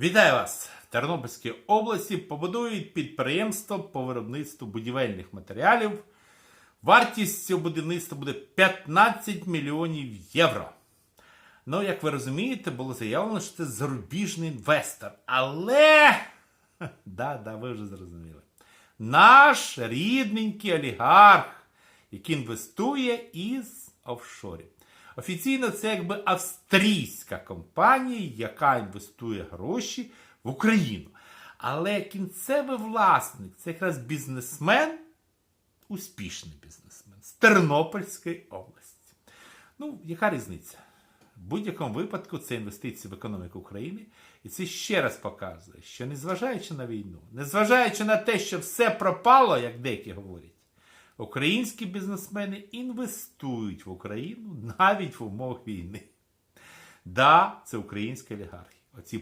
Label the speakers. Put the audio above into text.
Speaker 1: Вітаю вас! В Тернопільській області побудують підприємство по виробництву будівельних матеріалів. Вартість цього будівництва буде 15 мільйонів євро. Ну, як ви розумієте, було заявлено, що це зарубіжний інвестор. Але. Да, да, ви вже зрозуміли. Наш рідненький олігарх, який інвестує із офшорів. Офіційно це якби австрійська компанія, яка інвестує гроші в Україну. Але кінцевий власник це якраз бізнесмен, успішний бізнесмен з Тернопільської області. Ну, яка різниця? В будь-якому випадку це інвестиції в економіку України. І це ще раз показує, що незважаючи на війну, незважаючи на те, що все пропало, як деякі говорять, українські бізнесмени інвестують в Україну навіть в умовах війни. Да, це українські олігархи. Оці